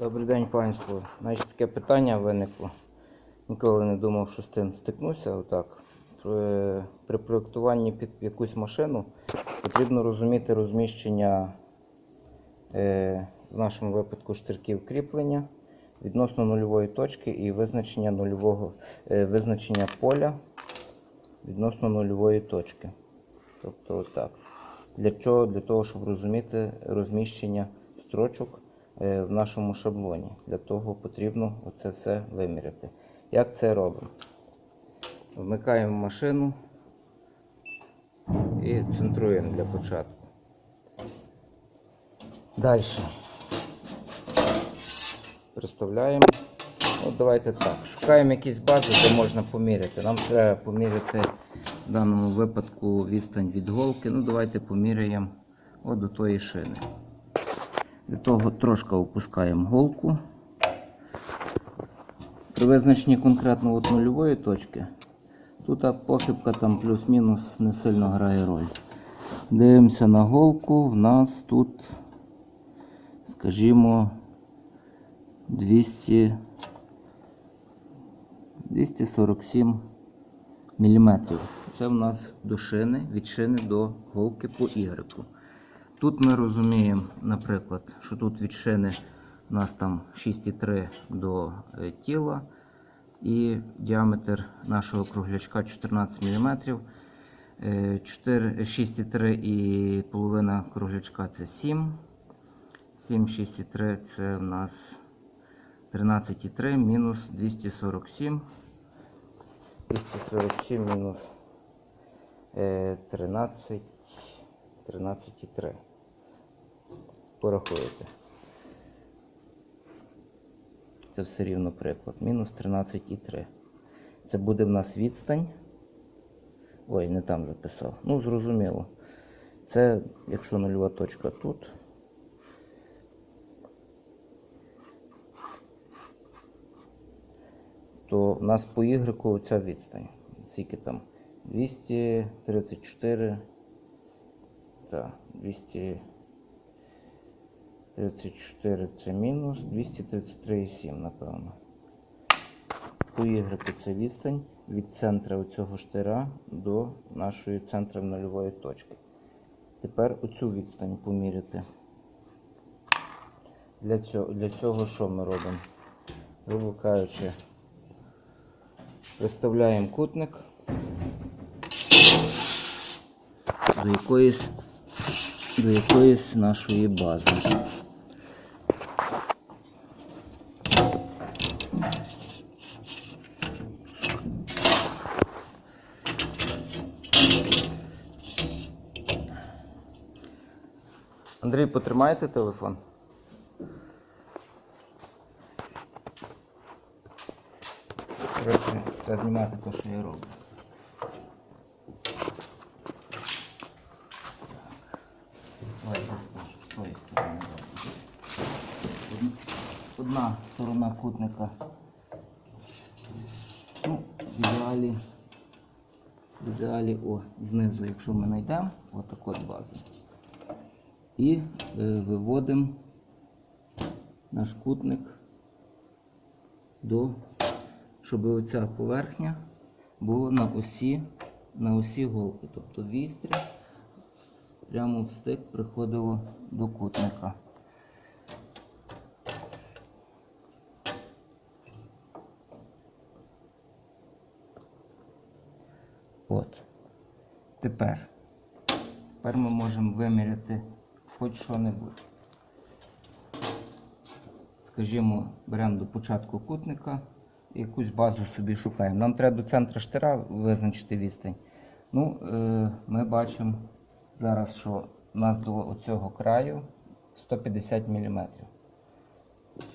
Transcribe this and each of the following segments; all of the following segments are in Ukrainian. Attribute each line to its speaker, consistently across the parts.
Speaker 1: Добрий день, панство. Значить, таке питання виникло. Ніколи не думав, що з тим стикнуся. Отак. При, при проєктуванні під якусь машину потрібно розуміти розміщення, е, в нашому випадку, штирків кріплення відносно нульової точки і визначення нульового е, визначення поля відносно нульової точки. Тобто отак. Для чого? Для того, щоб розуміти розміщення строчок е, в нашому шаблоні. Для того потрібно оце все виміряти. Як це робимо? Вмикаємо машину і центруємо для початку. Далі. Представляємо. От давайте так. Шукаємо якісь бази, де можна поміряти. Нам треба поміряти в даному випадку відстань від голки. Ну, давайте поміряємо от до тої шини. Для того трошки опускаємо голку. При визначенні конкретно от нульової точки. Тут похибка там плюс-мінус не сильно грає роль. Дивимося на голку. В нас тут, скажімо, 200, 247 мм. Це в нас до шини, від шини до голки по Y. Тут ми розуміємо, наприклад, що тут від шини у нас там 6,3 до е, тіла і діаметр нашого круглячка 14 мм. 6,3 і половина круглячка це 7. 7, 6,3 це в нас 13,3 мінус 247. 247 мінус е, 13, 13,3. Порахуєте. Це все рівно приклад. Мінус 13,3. Це буде в нас відстань. Ой, не там записав. Ну, зрозуміло. Це, якщо нульова точка тут. То в нас по Y ця відстань. Скільки там? 234. Так, 234 це мінус, 233,7, напевно. По Y це відстань від центра цього штира до нашої центра нульової точки. Тепер оцю відстань поміряти. Для цього, для цього що ми робимо? Грубо кажучи, Виставляємо кутник до якоїсь, до якоїсь нашої бази. Андрій, потримайте телефон. Коротше, треба знімати те, що я роблю. Одна сторона кутника. Ну, в ідеалі, в ідеалі, о, знизу, якщо ми знайдемо, отак от базу. І е, виводимо наш кутник до щоб оця поверхня була на осі, на осі голки. Тобто вістря прямо в стик приходило до кутника. От. Тепер. Тепер ми можемо виміряти хоч що-небудь. Скажімо, беремо до початку кутника якусь базу собі шукаємо. Нам треба до центру штира визначити відстань. Ну, е, Ми бачимо зараз, що у нас до цього краю 150 мм.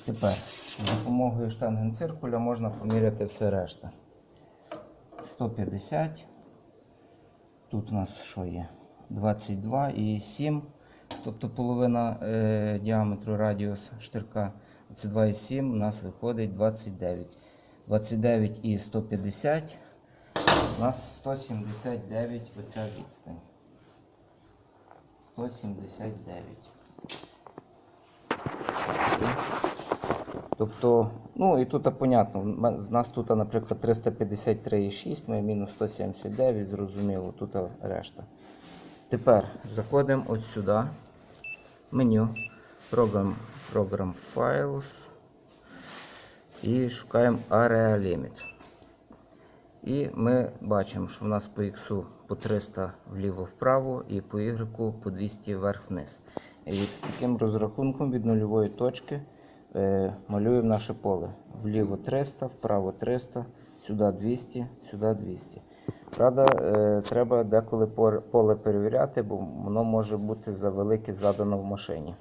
Speaker 1: Тепер за допомогою штангенциркуля можна поміряти все решта. 150. Тут у нас що є? 22 і 7. Тобто половина е, діаметру радіус штирка. Це 2,7 у нас виходить 29. 29 і 150. У нас 179 оця відстань. 179. Тобто, ну і тут понятно, в нас тут, наприклад, 353,6, ми мінус 179, зрозуміло, тут решта. Тепер заходимо от сюди, меню, Program, Program Files і шукаємо Area Limit. І ми бачимо, що в нас по X по 300 вліво-вправо і по Y по 200 вверх-вниз. І з таким розрахунком від нульової точки е, малюємо наше поле. Вліво 300, вправо 300, сюди 200, сюди 200. Правда, е, треба деколи поле перевіряти, бо воно може бути завелике задано в машині.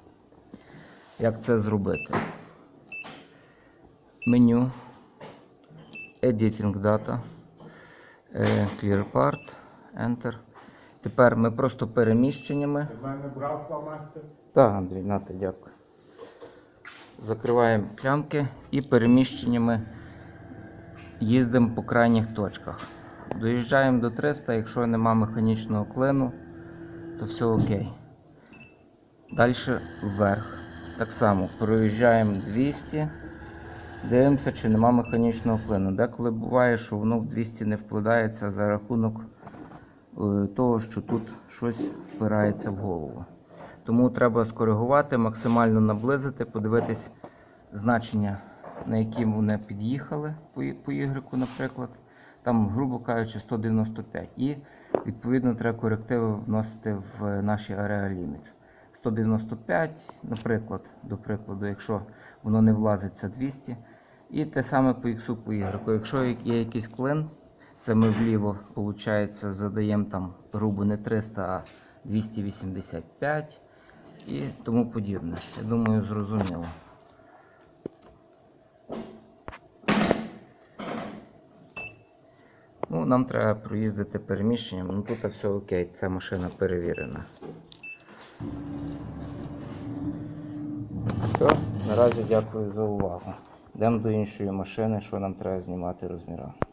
Speaker 1: Як це зробити? Меню, Editing Data, е, Clear Part, Enter. Тепер ми просто переміщеннями.
Speaker 2: В мене брав фломастер.
Speaker 1: Так, Андрій, нате, дякую. Закриваємо клямки і переміщеннями їздимо по крайніх точках. Доїжджаємо до 300, якщо нема механічного клину, то все окей. Далі вверх. Так само проїжджаємо 200, дивимося, чи нема механічного клину. Деколи буває, що воно в 200 не вкладається за рахунок е, того, що тут щось впирається в голову. Тому треба скоригувати, максимально наблизити, подивитись значення, на які вони під'їхали по, І- по Y, наприклад. Там, грубо кажучи, 195. І відповідно треба корективи вносити в наші area limit. 195, наприклад, до прикладу, якщо воно не влазиться 200. І те саме по X, по Y. Якщо є якийсь клин, це ми вліво, виходить, задаємо там грубо не 300, а 285 і тому подібне. Я думаю, зрозуміло. Нам треба проїздити переміщенням. Ну тут все окей, ця машина перевірена. Все, наразі дякую за увагу. Йдемо до іншої машини, що нам треба знімати розміра.